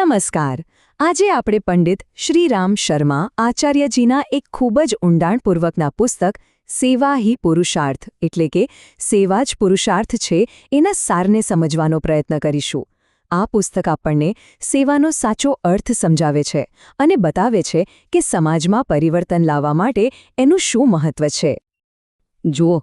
નમસ્કાર. આજે આપણે પંડિત શ્રીરામ શર્મા આચાર્યજીના એક ખૂબ જ ઊંડાણપૂર્વકના પુસ્તક સેવા હિ પુરુષાર્થ, એટલે કે સેવા જ પુરુષાર્થ છે, એના સારને સમજવાનો પ્રયત્ન કરીશું. આ પુસ્તક આપણને સેવાનો સાચો અર્થ સમજાવે છે અને બતાવે છે કે સમાજમાં પરિવર્તન લાવવા માટે એનું શું મહત્વ છે. જુઓ,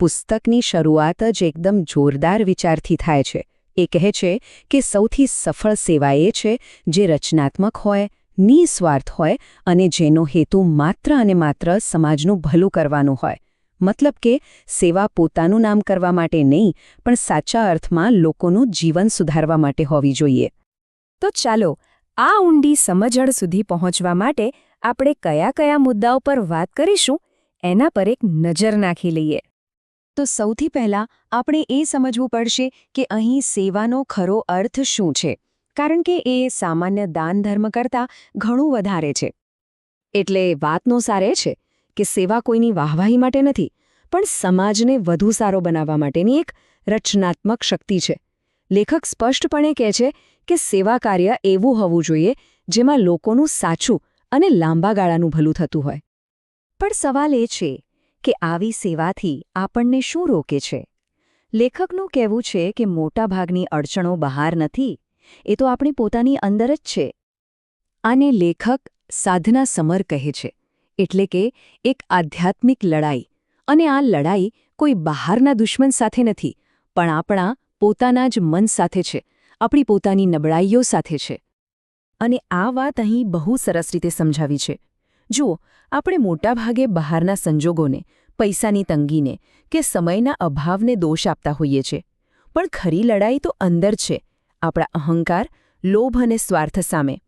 પુસ્તકની શરૂઆત જ એકદમ જોરદાર વિચારથી થાય છે. એ કહે છે કે સૌથી સફળ સેવા એ છે જે રચનાત્મક હોય, નિસ્વાર્થ હોય અને જેનો હેતુ માત્ર અને માત્ર સમાજનું ભલું કરવાનું હોય. મતલબ કે સેવા પોતાનું નામ કરવા માટે નહીં, પણ સાચા અર્થમાં લોકોનું જીવન સુધારવા માટે હોવી જોઈએ. તો ચાલો, આ ઊંડી સમજણ સુધી પહોંચવા માટે આપણે કયા કયા મુદ્દાઓ પર વાત કરીશું, એના પર એક નજર નાખી લઈએ. તો સૌથી પહેલાં આપણે એ સમજવું પડશે કે અહીં સેવાનો ખરો અર્થ શું છે. કારણ કે એ સામાન્ય દાન ધર્મ કરતાં ઘણું વધારે છે. એટલે વાતનો સાર છે કે સેવા કોઈની વાહવાહી માટે નથી, પણ સમાજને વધુ સારો બનાવવા માટેની એક રચનાત્મક શક્તિ છે. લેખક સ્પષ્ટપણે કહે છે કે સેવા કાર્ય એવું હોવું જોઈએ જેમાં લોકોનું સાચું અને લાંબા ગાળાનું ભલું થતું હોય. પણ સવાલ એ છે કે આવી સેવાથી આપણને શું રોકે છે? લેખકનું કહેવું છે કે મોટાભાગની અડચણો બહાર નથી, એ તો આપણી પોતાની અંદર જ છે. આને લેખક સાધના સમર કહે છે, એટલે કે એક આધ્યાત્મિક લડાઈ. અને આ લડાઈ કોઈ બહારના દુશ્મન સાથે નથી, પણ આપણા પોતાના જ મન સાથે છે, આપણી પોતાની નબળાઈઓ સાથે છે. અને આ વાત અહીં બહુ સરસ રીતે સમજાવી છે. જુઓ આપણે મોટાભાગે બહારના સંજોગોને પૈસાની તંગીને કે સમયના અભાવને દોષ આપતા હોઈએ છીએ. પણ ખરી લડાઈ તો અંદર છે આપણા અહંકાર લોભ અને સ્વાર્થ સામે.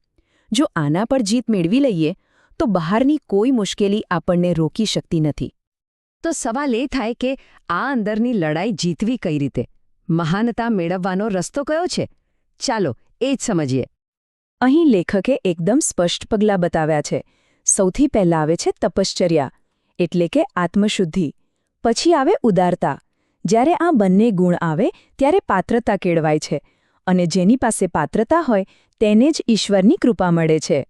જો આના પર જીત મેળવી લઈએ તો બહારની કોઈ મુશ્કેલી આપણને રોકી શકતી નથી. તો સવાલ એ થાય કે આ અંદરની લડાઈ જીતવી કઈ રીતે? મહાનતા મેળવવાનો રસ્તો કયો છે? ચાલો એ જ સમજીએ. અહીં લેખકે એકદમ સ્પષ્ટ પગલાં બતાવ્યા છે સૌથી પહેલાં આવે છે તપશ્ચર્યા, એટલે કે આત્મશુદ્ધિ. પછી આવે ઉદારતા. જ્યારે આ બંને ગુણ આવે, ત્યારે પાત્રતા કેળવાય છે અને જેની પાસે પાત્રતા હોય, તેને જ ઈશ્વરની કૃપા મળે છે.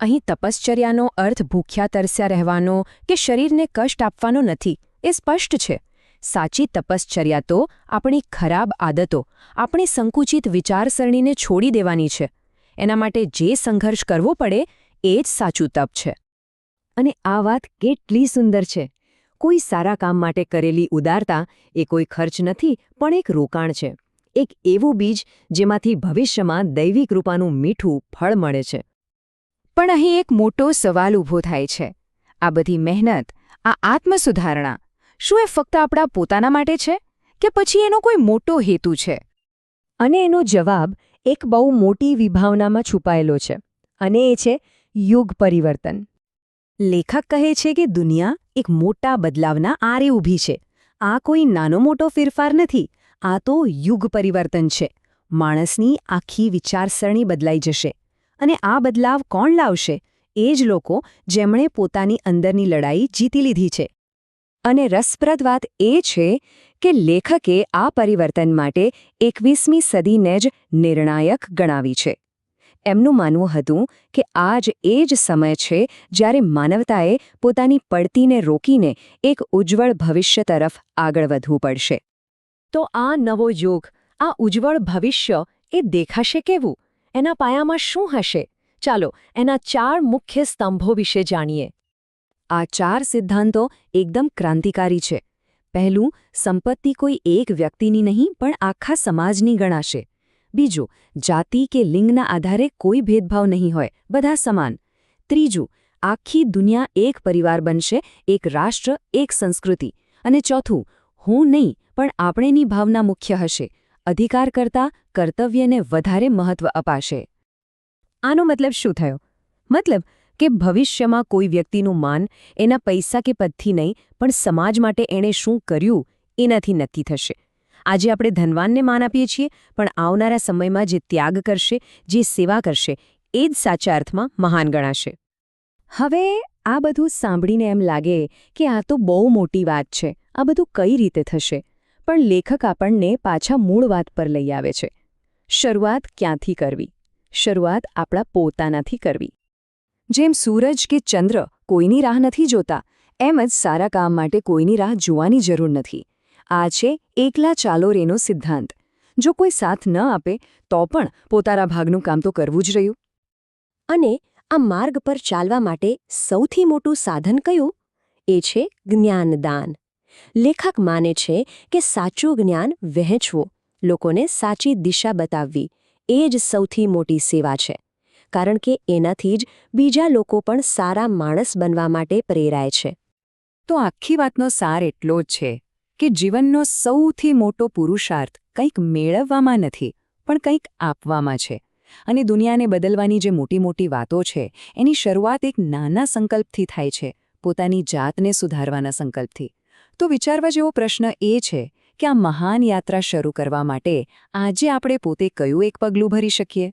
અહીં તપશ્ચર્યાનો અર્થ ભૂખ્યા, તરસ્યા રહેવાનો કે શરીરને કષ્ટ આપવાનો નથી, એ સ્પષ્ટ છે. સાચી તપશ્ચર્યા તો આપણી ખરાબ આદતો, આપણી સંકુચિત વિચારસરણીને છોડી દેવાની છે. એના માટે જે સંઘર્ષ કરવો પડે એ જ સાચું તપ છે. અને આ વાત કેટલી સુંદર છે. કોઈ સારા કામ માટે કરેલી ઉદારતા એ કોઈ ખર્ચ નથી, પણ એક રોકાણ છે. એક એવું બીજ જેમાંથી ભવિષ્યમાં દૈવી કૃપાનું મીઠું ફળ મળે છે. પણ અહીં એક મોટો સવાલ ઊભો થાય છે. આ બધી મહેનત, આ આત્મસુધારણા, શું એ ફક્ત આપણા પોતાના માટે છે કે પછી એનો કોઈ મોટો હેતુ છે? અને એનો જવાબ એક બહુ મોટી વિભાવનામાં છુપાયેલો છે. અને એ છે યુગ પરિવર્તન. લેખક કહે છે કે દુનિયા એક મોટા બદલાવના આરે ઊભી છે. આ કોઈ નાનો મોટો ફેરફાર નથી. આ તો યુગ પરિવર્તન છે. માણસની આખી વિચારસરણી બદલાઈ જશે. અને આ બદલાવ કોણ લાવશે? એ જ લોકો જેમણે પોતાની અંદરની લડાઈ જીતી લીધી છે. અને રસપ્રદ વાત એ છે કે લેખકે આ પરિવર્તન માટે એકવીસમી સદીને જ નિર્ણાયક ગણાવી છે. એમનું માનવું હતું કે આજ એ જ સમય છે જ્યારે માનવતાએ પોતાની પડતીને રોકીને એક ઉજ્જવળ ભવિષ્ય તરફ આગળ વધવું પડશે. તો આ નવો યુગ, આ ઉજ્જવળ ભવિષ્ય એ દેખાશે કેવું? એના પાયામાં શું હશે? ચાલો, એના ચાર મુખ્ય સ્તંભો વિશે જાણીએ. આ ચાર સિદ્ધાંતો એકદમ ક્રાંતિકારી છે. પહેલું, સંપત્તિ કોઈ એક વ્યક્તિની નહીં, પણ આખા સમાજની ગણાશે. બીજું, જાતિ કે લિંગના આધારે કોઈ ભેદભાવ નહીં હોય, બધા સમાન. ત્રીજું, આખી દુનિયા એક પરિવાર બનશે, એક રાષ્ટ્ર, એક સંસ્કૃતિ. અને ચોથું, હું નહીં, પણ આપણેની ભાવના મુખ્ય હશે. અધિકાર કરતાં કર્તવ્યને વધારે મહત્વ અપાશે. આનો મતલબ શું થયો? મતલબ કે ભવિષ્યમાં કોઈ વ્યક્તિનું માન, એના પૈસા કે પદથી નહીં, પણ સમાજ માટે એણે શું કર્યું, એનાથી નક્કી થશે. આજે આપણે ધનવાનને માન આપીએ છીએ, પણ આવનારા સમયમાં જે ત્યાગ કરશે, જે સેવા કરશે, એ જ સાચા અર્થમાં મહાન ગણાશે. હવે આ બધું સાંભળીને એમ લાગે કે આ તો બહુ મોટી વાત છે, આ બધું કઈ રીતે થશે? પણ લેખક આપણને પાછા મૂળ વાત પર લઈ આવે છે. શરૂઆત ક્યાંથી કરવી? શરૂઆત આપણા પોતાનાથી કરવી. જેમ સૂરજ કે ચંદ્ર કોઈની રાહ નથી જોતા, એમ જ સારા કામ માટે કોઈની રાહ જોવાની જરૂર નથી. આ છે એકલા ચાલો રેનો સિદ્ધાંત. જો કોઈ સાથ ન આપે, તો પણ પોતાના ભાગનું કામ તો કરવું જ રહ્યું. અને આ માર્ગ પર ચાલવા માટે સૌથી મોટું સાધન કયું? એ છે જ્ઞાનદાન. લેખક માને છે કે સાચું જ્ઞાન વહેંચવું, લોકોને સાચી દિશા બતાવવી, એ જ સૌથી મોટી સેવા છે. કારણ કે એનાથી જ બીજા લોકો પણ સારા માણસ બનવા માટે પ્રેરાય છે. તો આખી વાતનો સાર એટલો જ છે. કે જીવનનો સૌથી મોટો પુરુષાર્થ કંઈક મેળવવામાં નથી, પણ કંઈક આપવામાં છે. અને દુનિયાને બદલવાની જે મોટી મોટી વાતો છે, એની શરૂઆત એક નાના સંકલ્પથી થાય છે, પોતાની જાતને સુધારવાના સંકલ્પથી. તો વિચારવા જેવો પ્રશ્ન એ છે કે આ મહાન યાત્રા શરૂ કરવા માટે આજે આપણે પોતે કયું એક પગલું ભરી શકીએ?